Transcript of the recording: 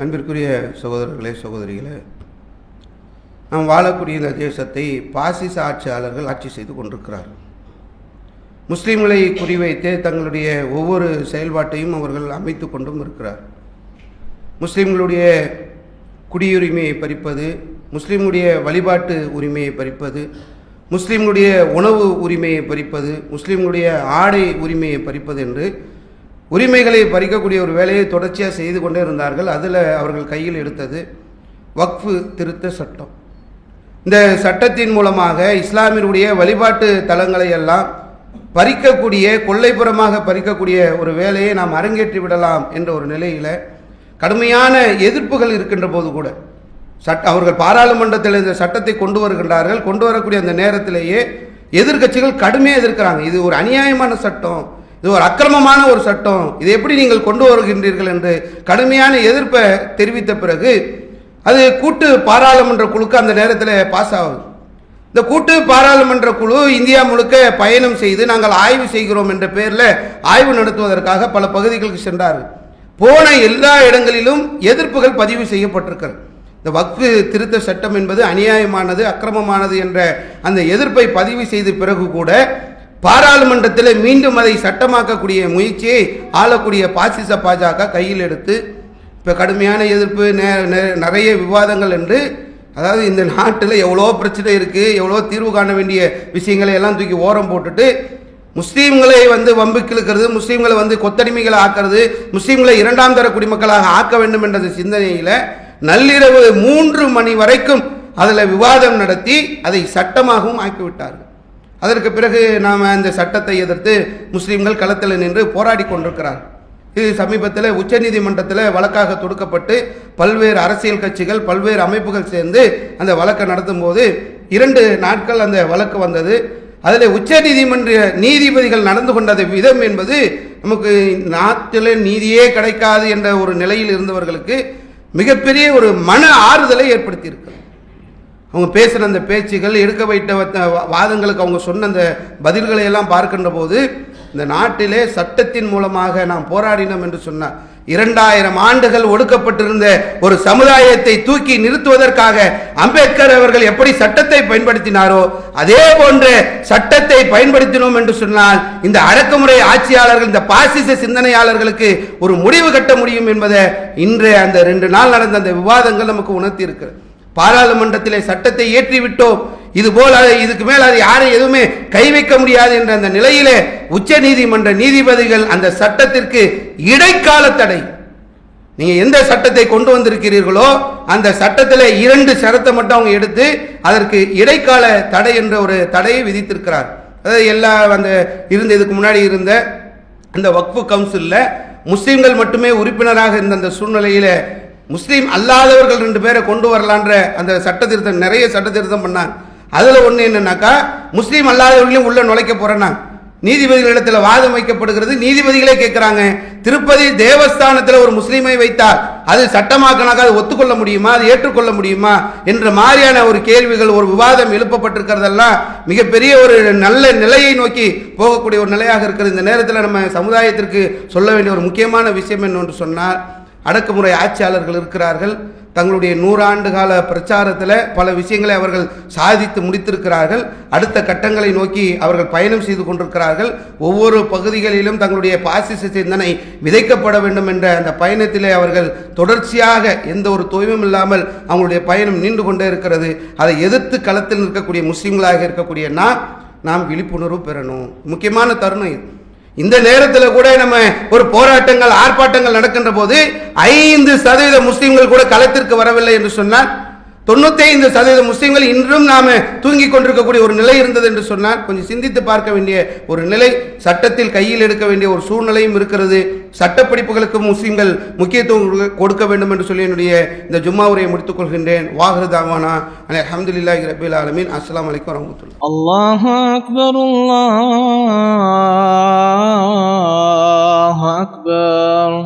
அன்பிற்குரிய சகோதரர்களே சகோதரிகளே நாம் வாழக்கூடிய இந்த தேசத்தை பாசிச ஆட்சியாளர்கள் ஆட்சி செய்து கொண்டிருக்கிறார்கள் முஸ்லீம்களை குறிவைத்து தங்களுடைய ஒவ்வொரு செயல்பாட்டையும் அவர்கள் அமைத்து கொண்டும் இருக்கிறார். முஸ்லீம்களுடைய குடியுரிமையை பறிப்பது முஸ்லீம்களுடைய வழிபாட்டு உரிமையை பறிப்பது முஸ்லீம்களுடைய உணவு உரிமையை பறிப்பது முஸ்லீம்களுடைய ஆடை உரிமையை பறிப்பது என்று உரிமைகளை பறிக்கக்கூடிய ஒரு வேலையை தொடர்ச்சியாக செய்து கொண்டே இருந்தார்கள். அதில் அவர்கள் கையில் எடுத்தது வக்ஃபு திருத்த சட்டம். இந்த சட்டத்தின் மூலமாக இஸ்லாமியருடைய வழிபாட்டு தலங்களை எல்லாம் பறிக்கக்கூடிய கொள்ளைப்புறமாக பறிக்கக்கூடிய ஒரு வேலையை நாம் அரங்கேற்றி விடலாம் என்ற ஒரு நிலையில் கடுமையான எதிர்ப்புகள் இருக்கின்ற போது கூட சட்ட அவர்கள் பாராளுமன்றத்தில் இந்த சட்டத்தை கொண்டு வருகின்றார்கள். கொண்டு வரக்கூடிய அந்த நேரத்திலேயே எதிர்க்கட்சிகள் கடுமையாக எதிர்க்கிறாங்க. இது ஒரு அநியாயமான சட்டம். இது ஒரு அக்கிரமமான ஒரு சட்டம். இதை எப்படி நீங்கள் கொண்டு வருகின்றீர்கள் என்று கடுமையான எதிர்ப்பை தெரிவித்த பிறகு அது கூட்டு பாராளுமன்ற குழுக்கு அந்த நேரத்தில் பாஸ் ஆகுது. இந்த கூட்டு பாராளுமன்ற குழு இந்தியா முழுக்க பயணம் செய்து நாங்கள் ஆய்வு செய்கிறோம் என்ற பெயரில் ஆய்வு நடத்துவதற்காக பல பகுதிகளுக்கு சென்றார்கள். போன எல்லா இடங்களிலும் எதிர்ப்புகள் பதிவு செய்யப்பட்டிருக்கிறது. இந்த வக்ஃபு திருத்த சட்டம் என்பது அநியாயமானது அக்கிரமமானது என்ற அந்த எதிர்ப்பை பதிவு செய்த பிறகு கூட பாராளுமன்றத்தில் மீண்டும் அதை சட்டமாக்கக்கூடிய முயற்சியை ஆளக்கூடிய பாசிச பாஜக கையில் எடுத்து இப்போ கடுமையான எதிர்ப்பு நெ- நிறைய விவாதங்கள் என்று அதாவது இந்த நாட்டில் எவ்வளோ பிரச்சனை இருக்குது எவ்வளோ தீர்வு காண வேண்டிய விஷயங்களை எல்லாம் தூக்கி ஓரம் போட்டுட்டு முஸ்லீம்களை வந்து வம்புக்கு இழுக்கிறது முஸ்லீம்களை வந்து கொத்தடிமைகளை ஆக்கிறது முஸ்லீம்களை இரண்டாம் தர குடிமக்களாக ஆக்க வேண்டும் என்ற சிந்தனையில் நள்ளிரவு மூன்று மணி வரைக்கும் அதில் விவாதம் நடத்தி அதை சட்டமாகவும் ஆக்கிவிட்டார்கள். அதற்கு பிறகு நாம் அந்த சட்டத்தை எதிர்த்து முஸ்லீம்கள் களத்தில் நின்று போராடி கொண்டிருக்கிறார். இது சமீபத்தில் உச்சநீதிமன்றத்தில் வழக்காக தொடுக்கப்பட்டு பல்வேறு அரசியல் கட்சிகள் பல்வேறு அமைப்புகள் சேர்ந்து அந்த வழக்கை நடத்தும் போது இரண்டு நாட்கள் அந்த வழக்கு வந்தது. அதில் உச்சநீதிமன்ற நீதிபதிகள் நடந்து கொண்ட விதம் என்பது நமக்கு நாட்டில் நீதியே கிடைக்காது என்ற ஒரு நிலையில் இருந்தவர்களுக்கு மிகப்பெரிய ஒரு மன ஆறுதலை ஏற்படுத்தியிருக்கிறது அவங்க பேசுகிற அந்த பேச்சுகள் எடுக்க வைத்த வத்த- வாதங்களுக்கு அவங்க சொன்ன அந்த பதில்களை எல்லாம் பார்க்கின்ற போது இந்த நாட்டிலே சட்டத்தின் மூலமாக நாம் போராடினோம் என்று சொன்னார். இரண்டாயிரம் ஆண்டுகள் ஒடுக்கப்பட்டிருந்த ஒரு சமுதாயத்தை தூக்கி நிறுத்துவதற்காக அம்பேத்கர் அவர்கள் எப்படி சட்டத்தை பயன்படுத்தினாரோ அதே போன்று சட்டத்தை பயன்படுத்தினோம் என்று சொன்னால் இந்த அடக்குமுறை ஆட்சியாளர்கள் இந்த பாசிச சிந்தனையாளர்களுக்கு ஒரு முடிவு கட்ட முடியும் என்பதை இன்று அந்த ரெண்டு நாள் நடந்த அந்த விவாதங்கள் நமக்கு உணர்த்தி இருக்கிறது பாராளுமன்றத்திலே சட்டத்தை ஏற்றிவிட்டோம். இது போல் இதுக்கு மேல் அது யாரும் எதுவுமே கை வைக்க முடியாது என்ற அந்த நிலையிலே உச்ச நீதிமன்ற நீதிபதிகள் அந்த சட்டத்திற்கு இடைக்கால தடை. நீங்க எந்த சட்டத்தை கொண்டு வந்திருக்கிறீர்களோ அந்த சட்டத்தில் இரண்டு சரத்தை மட்டும் அவங்க எடுத்து அதற்கு இடைக்கால தடை என்ற ஒரு தடையை விதித்திருக்கிறார். அதாவது எல்லா அந்த இருந்த இதுக்கு முன்னாடி இருந்த அந்த வக்ஃபு கவுன்சிலில் முஸ்லீம்கள் மட்டுமே உறுப்பினராக இருந்த அந்த சூழ்நிலையில் முஸ்லீம் அல்லாதவர்கள் ரெண்டு பேரை கொண்டு வரலான்ற அந்த சட்ட திருத்தம் நிறைய சட்ட திருத்தம் பண்ணாங்க. அதில் ஒன்று என்னன்னாக்கா முஸ்லீம் அல்லாதவர்களையும் உள்ள நுழைக்க போறேன்னா நீதிபதிகளிடத்தில் வாதம் வைக்கப்படுகிறது நீதிபதிகளே கேட்குறாங்க திருப்பதி தேவஸ்தானத்தில் ஒரு முஸ்லீமை வைத்தால் அது சட்டமாக்கினாக்கா அது ஒத்துக்கொள்ள முடியுமா அது ஏற்றுக்கொள்ள முடியுமா என்ற மாதிரியான ஒரு கேள்விகள் ஒரு விவாதம் எழுப்பப்பட்டிருக்கிறதெல்லாம் மிகப்பெரிய ஒரு நல்ல நிலையை நோக்கி போகக்கூடிய ஒரு நிலையாக இருக்கிறது. இந்த நேரத்தில் நம்ம சமுதாயத்திற்கு சொல்ல வேண்டிய ஒரு முக்கியமான விஷயம் என்னென்று சொன்னால் அடக்குமுறை ஆட்சியாளர்கள் இருக்கிறார்கள். தங்களுடைய நூறாண்டு கால பிரச்சாரத்தில் பல விஷயங்களை அவர்கள் சாதித்து முடித்திருக்கிறார்கள். அடுத்த கட்டங்களை நோக்கி அவர்கள் பயணம் செய்து கொண்டிருக்கிறார்கள். ஒவ்வொரு பகுதிகளிலும் தங்களுடைய பாசிச சிந்தனை விதைக்கப்பட வேண்டும் என்ற அந்த பயணத்திலே அவர்கள் தொடர்ச்சியாக எந்த ஒரு தொய்வும் இல்லாமல் அவங்களுடைய பயணம் நீண்டு கொண்டே இருக்கிறது. அதை எதிர்த்து களத்தில் நிற்கக்கூடிய முஸ்லீம்களாக இருக்கக்கூடிய நாம் நாம் விழிப்புணர்வு பெறணும். முக்கியமான தருணம் இது. இந்த நேரத்தில் கூட நம்ம ஒரு போராட்டங்கள் ஆர்ப்பாட்டங்கள் நடக்கின்ற போது ஐந்து சதவீத முஸ்லீம்கள் கூட களத்திற்கு வரவில்லை என்று சொன்னால் தொண்ணூத்தைந்து சதவீத முஸ்லீம்கள் இன்றும் நாம் தூங்கி கொண்டிருக்கக்கூடிய ஒரு நிலை இருந்தது என்று சொன்னால் கொஞ்சம் சிந்தித்து பார்க்க வேண்டிய ஒரு நிலை சட்டத்தில் கையில் எடுக்க வேண்டிய ஒரு சூழ்நிலையும் இருக்கிறது. சட்டப்படிப்புகளுக்கு முஸ்லீம்கள் முக்கியத்துவம் கொடுக்க வேண்டும் என்று சொல்லி என்னுடைய இந்த ஜும்மா உரையை முடித்துக் கொள்கின்றேன். வாகரதாவானா அலமதுல்லா இரபில் ஆலமின். அஸ்லாம் வலைக்கம் வரமத்துல அல்லாஹ் அக்பர் அல்லாஹ் அக்பர்.